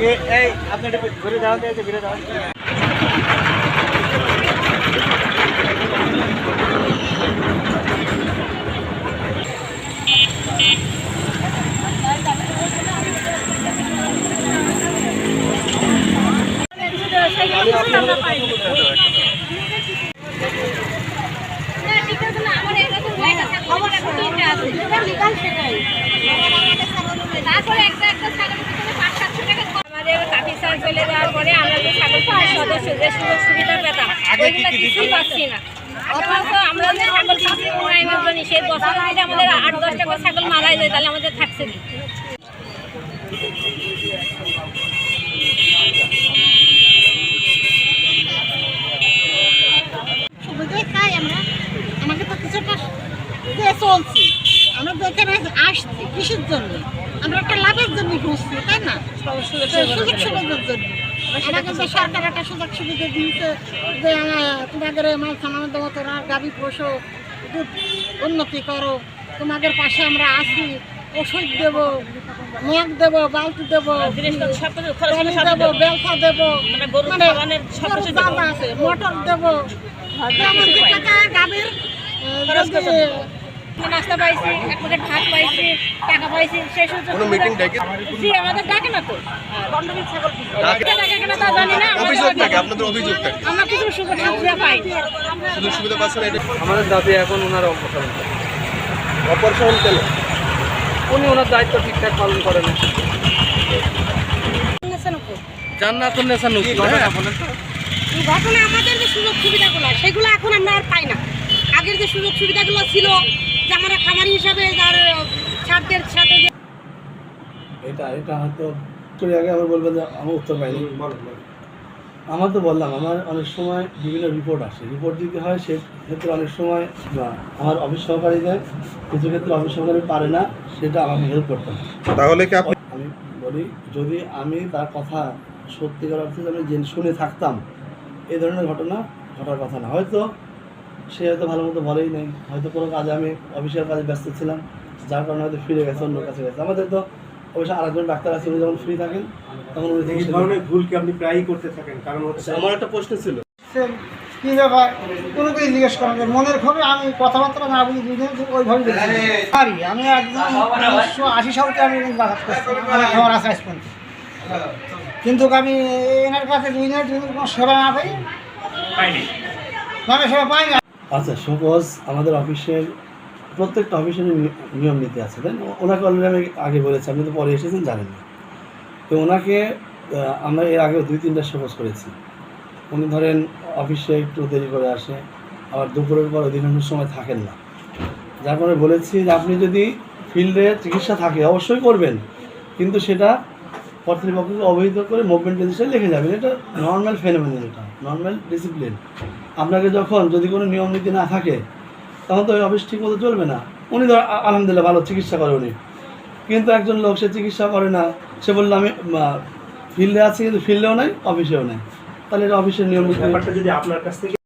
এই আপনি ঘুরে দাও আছে ঘুরে দাও তারপরে একটা একটা ছাগলের পিছনে পাঁচ সাতশো টাকা আমাদের কাঠি সার চলে যাওয়ার পরে আমরা যে ছাগল পালন সদস্য যে সুযোগ সুবিধা পেতাম ওইগুলো কিছুই পাচ্ছি না। অথচ আমরা যে ছাগল পাচ্ছি কোনো জন্য সেই বছর যদি আমাদের আট দশ টাকা ছাগল মারাই যায় তাহলে আমাদের থাকছে কি? আমাকে তো কিছুটা চলছি। আমরা বেকার আসছি কিসের জন্য? আমরা একটা লাভের জন্য খুঁজছি তাই না? সুযোগ সুবিধার জন্য। আমাকে সরকার একটা সুযোগ সুবিধা দিয়েছে যে তোমাদের মাল দেবো গাভী পোষো দুধ উন্নতি করো। তোমাদের পাশে আমরা আসি ওষুধ দেবো মগ দেবো বালতি দেবো পানি দেবো বেলসা দেবো মানে আছে মোটর দেবো। গাভীর আহ, যদি নাস্তা পাইছি এক প্যাকেট ভাত পাইছি টাকা পাইছি সেই সুযোগ কোনো মিটিং ডেকে জি আমাদের ডাকে না তো। ডাকে? ডাকে না তা জানি না আমাদের অভিযোগ ডাকে থাকে না। আপনাদের অভিযোগ আমরা কিছু সুযোগ সুবিধা পাই। সুযোগ সুবিধা পাচ্ছেন আমাদের দাবি এখন ওনার অপসারণ। অপারেশন কেন? উনি ওনার দায়িত্ব ঠিকঠাক পালন করেন না। জান্নাতুন নেসা নুকি ঘটনা? আমাদের যে সুযোগ সুবিধাগুলো সেগুলো এখন আমরা আর পাই না। আগের যে সুযোগ সুবিধাগুলো ছিল আমরা খামারি হিসাবে যার ছাত্রের সাথে এটা এটা হয়তো একটু আগে আবার বলবেন যে আমার উত্তর পাইনি। আমার তো বললাম আমার অনেক সময় বিভিন্ন রিপোর্ট আসে। রিপোর্ট দিতে হয় সে ক্ষেত্রে অনেক সময় আমার অফিস সহকারী দেয় কিছু ক্ষেত্রে অফিস সহকারী পারে না সেটা আমাকে হেল্প করতে হয়। তাহলে কি আপনি আমি বলি যদি আমি তার কথা সত্যিকার অর্থে আমি জেনে শুনে থাকতাম এই ধরনের ঘটনা ঘটার কথা না। হয়তো সে হয়তো ভালো মতো বলেই নেই। হয়তো কোনো কাজে আমি অফিসের কাজে ব্যস্ত ছিলাম যার কারণে হয়তো ফিরে গেছে অন্য কাছে গেছে। আমাদের তো অবশ্য আরেকজন ডাক্তার আছে উনি যখন ফ্রি থাকেন তখন উনি এই ধরনের ভুল কি আপনি প্রায়ই করতে থাকেন? কারণ হচ্ছে আমার একটা প্রশ্ন ছিল। কি ব্যাপার? কোনো কিছু জিজ্ঞেস করেন মনের ক্ষোভে আমি কথাবার্তা না বুঝি দুদিন ওইভাবে পারি আমি একদম উনিশশো আশি সাল থেকে আমি বাগাত করছি। আমার খাবার আছে কিন্তু আমি এনার কাছে দুই দিনের কোনো সেবা না পাই। মানে সেবা পাই না আচ্ছা সাপোজ আমাদের অফিসের, প্রত্যেকটা অফিসের নিয়ম নীতি আছে, তাই? ওনাকে অলরেডি আমি আগে বলেছি, আপনি তো পরে এসেছেন, জানেন না। তো ওনাকে আমরা এর আগেও দুই, তিনটা সাপোজ করেছি। উনি ধরেন অফিসে একটু দেরি করে আসে, আবার দুপুরের পর অধিকাংশ সময় থাকেন না। যার কারণে বলেছি যে আপনি যদি ফিল্ডে চিকিৎসা থাকে, অবশ্যই করবেন। কিন্তু সেটা কর্তৃপক্ষকে অবহিত করে মুভমেন্ট রেজিস্টারে লিখে যাবেন। এটা নর্মাল ফেনোমেন এটা নর্মাল ডিসিপ্লিন আপনাকে যখন যদি কোনো নিয়ম নীতি না থাকে, তখন তো ওই অফিস ঠিক মতো চলবে না। উনি ধর আলহামদুলিল্লাহ ভালো চিকিৎসা করে উনি। কিন্তু একজন লোক সে চিকিৎসা করে না, সে বলল, আমি ফিল্ডে আছি, কিন্তু ফিল্ডেও নাই অফিসেও নাই। তাহলে এটা অফিসের নিয়ম নীতি। ব্যাপারটা যদি আপনার কাছ থেকে